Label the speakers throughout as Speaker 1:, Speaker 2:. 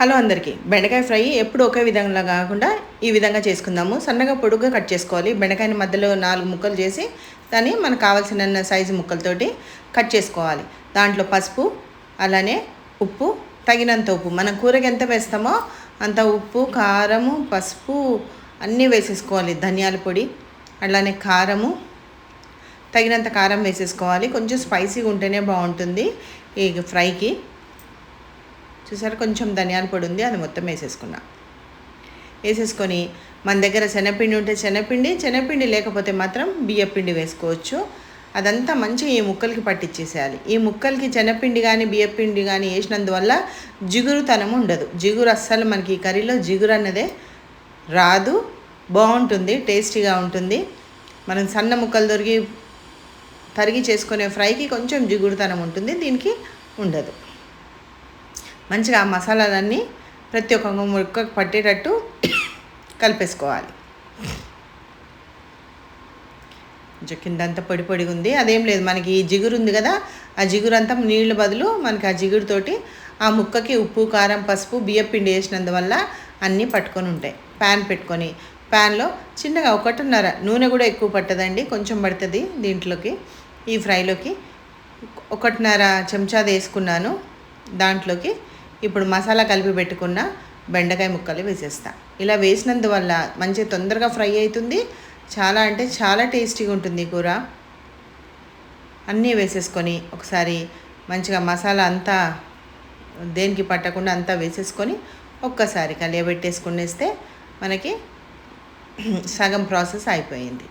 Speaker 1: Hello అందరికీ. బెండకాయ fry ఎప్పుడు ఒకే విధంగా కాకుండా ఈ విధంగా చేసుకుందాము. సన్నగా పొడుగ్గా కట్ చేసుకోవాలి. బెండకాయని మధ్యలో నాలుగు ముక్కలు చేసి దాన్ని మనకు కావాల్సిన సైజు ముక్కలతోటి కట్ చేసుకోవాలి. దాంట్లో పసుపు అలానే ఉప్పు తగినంత ఉప్పు. మనం కూరకి ఎంత వేస్తామో అంత ఉప్పు కారము పసుపు అన్నీ వేసేసుకోవాలి. ధనియాల పొడి అలానే కారము తగినంత కారం వేసేసుకోవాలి. కొంచెం స్పైసీగా ఉంటేనే బాగుంటుంది ఈ ఫ్రైకి. చూసారా? కొంచెం ధనియాల పొడి ఉంది అది మొత్తం వేసేసుకున్నా. వేసేసుకొని మన దగ్గర శనగపిండి ఉంటే శనగపిండి శనగపిండి లేకపోతే మాత్రం బియ్యపిండి వేసుకోవచ్చు. అదంతా మంచిగా ఈ ముక్కలకి పట్టించేసేయాలి ఈ ముక్కలకి శనగపిండి కానీ బియ్యపిండి కానీ వేసినందువల్ల జిగురుతనం ఉండదు. జిగురు అస్సలు మనకి ఈ కర్రీలో జిగురు అన్నదే రాదు. బాగుంటుంది టేస్టీగా ఉంటుంది. మనం సన్న ముక్కలు దొరికి తరిగి చేసుకునే ఫ్రైకి కొంచెం జిగురుతనం ఉంటుంది దీనికి ఉండదు. మంచిగా ఆ మసాలాలన్నీ ప్రతి ఒక్క ముక్కకు పట్టేటట్టు కలిపేసుకోవాలి. కొంచెం కిందంతా పొడి పొడిగా ఉంది. అదేం లేదు మనకి ఈ జిగురు ఉంది కదా ఆ జిగురు అంతా నీళ్ళ బదులు మనకి ఆ జిగురుతోటి ఆ ముక్కకి ఉప్పు కారం పసుపు బియ్యం పిండి వేసినందువల్ల అన్నీ పట్టుకొని ఉంటాయి. ప్యాన్ పెట్టుకొని ప్యాన్లో చిన్నగా ఒకటిన్నర నూనె కూడా ఎక్కువ పట్టదండి కొంచెం పడుతుంది దీంట్లోకి ఈ ఫ్రైలోకి. ఒకటిన్నర చెంచాది వేసుకున్నాను దాంట్లోకి. ఇప్పుడు మసాలా కలిపి పెట్టుకున్న బెండకాయ ముక్కలు వేసేస్తా. ఇలా వేసినందువల్ల మంచి తొందరగా ఫ్రై అవుతుంది చాలా అంటే చాలా టేస్టీగా ఉంటుంది కూర. అన్నీ వేసేసుకొని ఒకసారి మంచిగా మసాలా అంతా దేనికి పట్టకుండా అంతా వేసేసుకొని ఒక్కసారి కలియబెట్టేసుకునేస్తే మనకి సగం ప్రాసెస్ అయిపోయింది.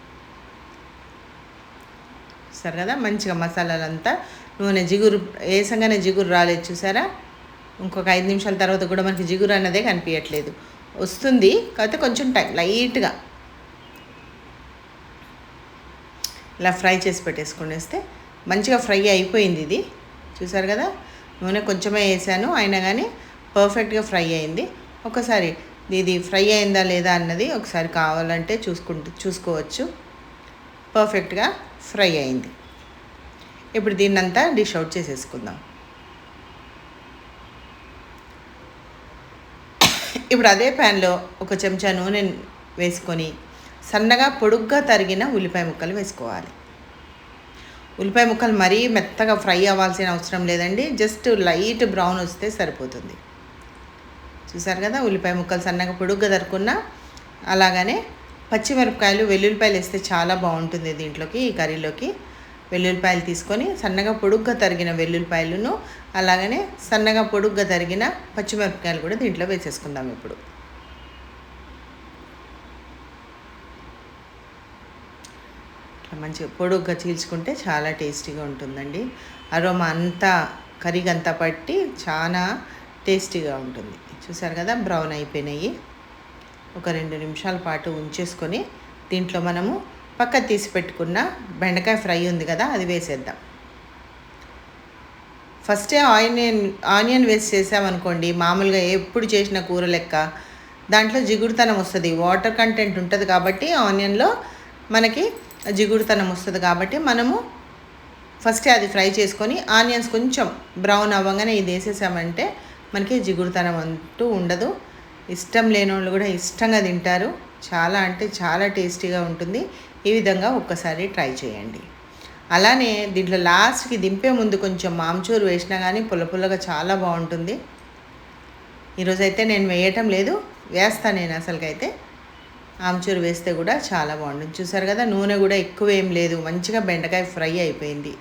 Speaker 1: సరే కదా మంచిగా మసాలాలంతా నూనె జిగురు వేసంగానే జిగురు రాలేదు చూసారా? ఇంకొక ఐదు నిమిషాల తర్వాత కూడా మనకి జిగురు అన్నదే కనిపించట్లేదు. వస్తుంది కాకపోతే కొంచెం టైం లైట్గా. ఇలా ఫ్రై చేసి పెట్టేసుకునేస్తే మంచిగా ఫ్రై అయిపోయింది ఇది. చూసారు కదా? నూనె కొంచెమే వేసాను అయినా కానీ పర్ఫెక్ట్గా ఫ్రై అయింది. ఒకసారి ఇది ఫ్రై అయిందా లేదా అన్నది ఒకసారి కావాలంటే చూసుకుంటూ చూసుకోవచ్చు. పర్ఫెక్ట్గా ఫ్రై అయింది. ఇప్పుడు దీన్నంతా డిష్ అవుట్ చేసేసుకుందాం. ఇప్పుడు అదే ప్యాన్లో ఒక చెంచా నూనె వేసుకొని సన్నగా పొడుగ్గా తరిగిన ఉల్లిపాయ ముక్కలు వేసుకోవాలి. ఉల్లిపాయ ముక్కలు మరీ మెత్తగా ఫ్రై అవ్వాల్సిన అవసరం లేదండి. జస్ట్ లైట్ బ్రౌన్ వస్తే సరిపోతుంది. చూసారు కదా ఉల్లిపాయ ముక్కలు సన్నగా పొడుగ్గా తరుకున్న అలాగనే పచ్చిమిరపకాయలు వెల్లుల్లిపాయలు వేస్తే చాలా బాగుంటుంది దీంట్లోకి ఈ కర్రీలోకి. వెల్లుల్లిపాయలు తీసుకొని సన్నగా పొడుగ్గా తరిగిన వెల్లుల్లిపాయలను అలాగనే సన్నగా పొడుగ్గా తరిగిన పచ్చిమిరపకాయలు కూడా దీంట్లో వేసేసుకుందాం ఇప్పుడు. ఇట్లా మంచిగా పొడుగ్గా చీల్చుకుంటే చాలా టేస్టీగా ఉంటుందండి. అరోమా అంతా కరిగంతా అంతా పట్టి చాలా టేస్టీగా ఉంటుంది. చూసారు కదా బ్రౌన్ అయిపోయినాయి. ఒక రెండు నిమిషాల పాటు ఉంచేసుకొని దీంట్లో మనము పక్క తీసి పెట్టుకున్న బెండకాయ ఫ్రై ఉంది కదా అది వేసేద్దాం. ఫస్టే ఆనియన్ ఆనియన్ వేసి చేసామనుకోండి మామూలుగా ఎప్పుడు చేసిన కూర లెక్క దాంట్లో జిగుడుతనం వస్తుంది. వాటర్ కంటెంట్ ఉంటుంది కాబట్టి ఆనియన్లో మనకి జిగుడుతనం వస్తుంది కాబట్టి మనము ఫస్టే అది ఫ్రై చేసుకొని ఆనియన్స్ కొంచెం బ్రౌన్ అవ్వగానే ఇది వేసేసామంటే మనకి జిగుడుతనం అంటూ ఉండదు. ఇష్టం లేని వాళ్ళు కూడా ఇష్టంగా తింటారు. చాలా అంటే చాలా టేస్టీగా ఉంటుంది. ఈ విధంగా ఒక్కసారి ట్రై చేయండి. అలానే దీంట్లో లాస్ట్కి దింపే ముందు కొంచెం మాంచూరు వేసినా కానీ పుల్ల పుల్లగా చాలా బాగుంటుంది. ఈరోజైతే నేను వేయటం లేదు. వేస్తాను నేను అసలుకైతే. ఆమ్చూరు వేస్తే కూడా చాలా బాగుంటుంది. చూసారు కదా నూనె కూడా ఎక్కువ ఏం లేదు. మంచిగా బెండకాయ ఫ్రై అయిపోయింది.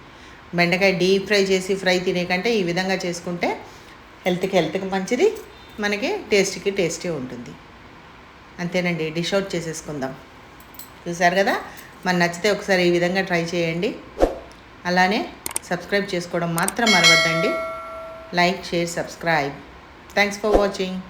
Speaker 1: బెండకాయ డీప్ ఫ్రై చేసి ఫ్రై తినే కంటే ఈ విధంగా చేసుకుంటే హెల్త్కి హెల్త్కి మంచిది. మనకి టేస్ట్కి టేస్టీ ఉంటుంది. అంతేనండి డిష్ అవుట్ చేసేసుకుందాం. చూసారు కదా? మన నచ్చితే ఒకసారి ఈ విధంగా ట్రై చేయండి. అలానే సబ్స్క్రైబ్ చేసుకోవడం మాత్రం మరవద్దండి. Like share subscribe. Thanks for watching